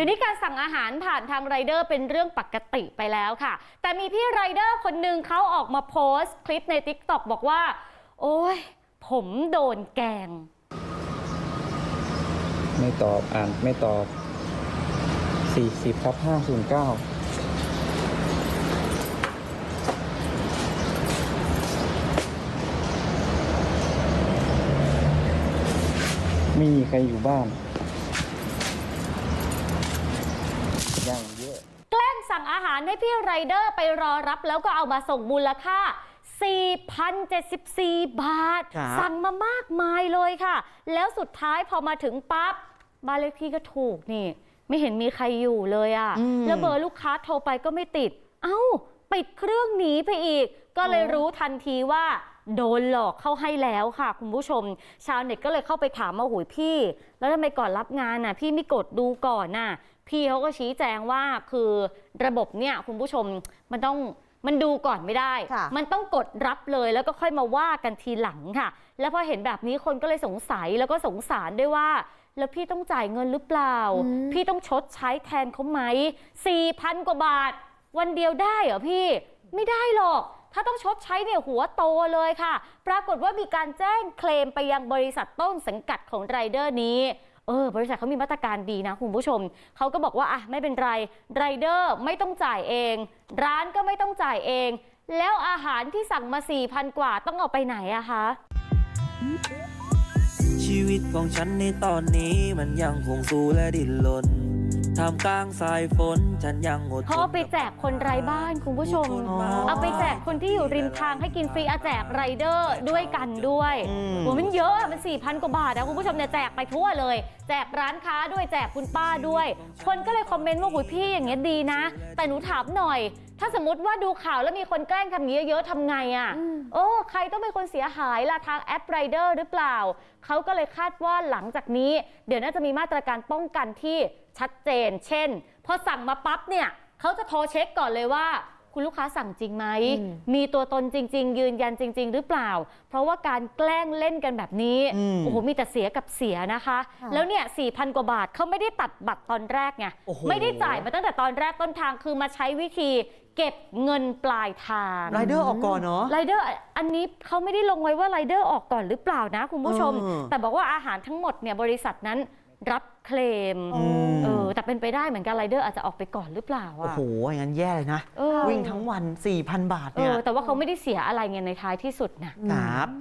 ดี๋ยวนี้การสั่งอาหารผ่านทางไรเดอร์เป็นเรื่องปกติไปแล้วค่ะ แต่มีพี่ไรเดอร์คนหนึ่งเขาออกมาโพสต์ คลิปใน t ิ k t o k บอกว่า โอ้ย ผมโดนแกง ไม่ตอบอ่านไม่ตอบ 40ทับ509ไม่มีใครอยู่บ้านอย่างเยอะ แกล้ง สั่งอาหารให้พี่ไรเดอร์ไปรอรับ แล้วก็เอามาส่งมูลค่า 4,074 บาท ครับ สั่งมามากมายเลยค่ะ แล้วสุดท้ายพอมาถึงปั๊บบ้านเลขที่ก็ถูกนี่ ไม่เห็นมีใครอยู่เลยอะ่ะอืม แล้วเบอร์ลูกค้าโทรไปก็ไม่ติด เอ้า ปิดเครื่องหนีไปอีก ก็เลยรู้ทันทีว่า โดนหลอกเข้าให้แล้วค่ะ คุณผู้ชม ชาวเน็ตก็เลยเข้าไปถามว่าโหุยพี่ แล้วทำไมก่อนรับงานน่ะ พี่ไม่กดดูก่อนน่ะ พี่เขาก็ชี้แจงว่าคือระบบเนี่ยคุณผู้ชมมันต้องมันดูก่อนไม่ได้ ค่ะ มันต้องกดรับเลยแล้วก็ค่อยมาว่ากันทีหลังค่ะ แล้วพอเห็นแบบนี้คนก็เลยสงสัยแล้วก็สงสารด้วยว่า แล้วพี่ต้องจ่ายเงินหรือเปล่าอืมพี่ต้องชดใช้แทนเขาไหมสี่พันกว่าบาท วันเดียวได้เหรอพี่ ไม่ได้หรอก ถ้าต้องชดใช้เนี่ยหัวโตเลยค่ะ ปรากฏว่ามีการแจ้งเคลมไปยังบริษัทต้นสังกัดของไรเดอร์นี้เออบริษัทเขามีมาตรการดีนะคุณผู้ชม เขาก็บอกว่าอะไม่เป็นไรไรเดอร์ไม่ต้องจ่ายเอง ร้านก็ไม่ต้องจ่ายเอง แล้วอาหารที่สั่งมา 4,000 กว่าต้องเอาไปไหนอะคะ ชีวิตของฉันในตอนนี้มันยังคงสู้และดิ้นรน ท่ามกลางสายฝน ฉันยังอดทนเขาเอาไปแจกคนไร้บ้านคุณผู้ชมอ๋อเอาไปแจกคนที่อยู่ริมทางให้กินฟรีอาแจกไรเดอร์ด้วยกันด้วยอืมโหมันเยอะอะมัน4 0 0 0 กว่าบาทนะคุณผู้ชมเนี่ยแจกไปทั่วเลย แจกร้านค้าด้วยแจกคุณป้าด้วย คนก็เลยคอมเมนต์ว่าหุยพี่อย่างเงี้ยดีนะ แต่หนูถามหน่อย ถ้าสมมติว่าดูข่าวแล้วมีคนแกล้งทำอย่างนี้เยอะๆทำไงอะ่ะโอ้ใครต้องเป็นคนเสียหายล่ะทางแอปไรเดอร์หรือเปล่า เขาก็เลยคาดว่าหลังจากนี้ เดี๋ยวน่าจะมีมาตรการป้องกันที่ชัดเจน เช่นพอสั่งมาปั๊บเนี่ยเขาจะโทรเช็คก่อนเลยว่า คุณลูกค้าสั่งจริงไหมอืมมีตัวตนจริง ๆ ยืนยันจริง ๆ หรือเปล่า เพราะว่าการแกล้งเล่นกันแบบนี้อืมโอ้โห มีแต่เสียกับเสียนะคะค่ะแล้วเนี่ย4,000กว่าบาทเขาไม่ได้ตัดบัตรตอนแรกไงโอ้โหไม่ได้จ่ายมาตั้งแต่ตอนแรกต้นทางคือมาใช้วิธีเก็บเงินปลายทางไรเดอร์ออกก่อนเนาะไรเดอร์อันนี้เขาไม่ได้ลงไว้ว่าไรเดอร์ออกก่อนหรือเปล่านะคุณผู้ชมเออแต่บอกว่าอาหารทั้งหมดเนี่ยบริษัทนั้น รับเคลมอืมเออแต่เป็นไปได้เหมือนกันไรเดอร์อาจจะออกไปก่อนหรือเปล่าโอ้อะโหอย่างนั้นแย่เลยนะ เออวิ่งทั้งวัน 4,000 บาทเอเนี่ยอแต่ว่าเขาไม่ได้เสียอะไรไงในท้ายที่สุดนะ ครับ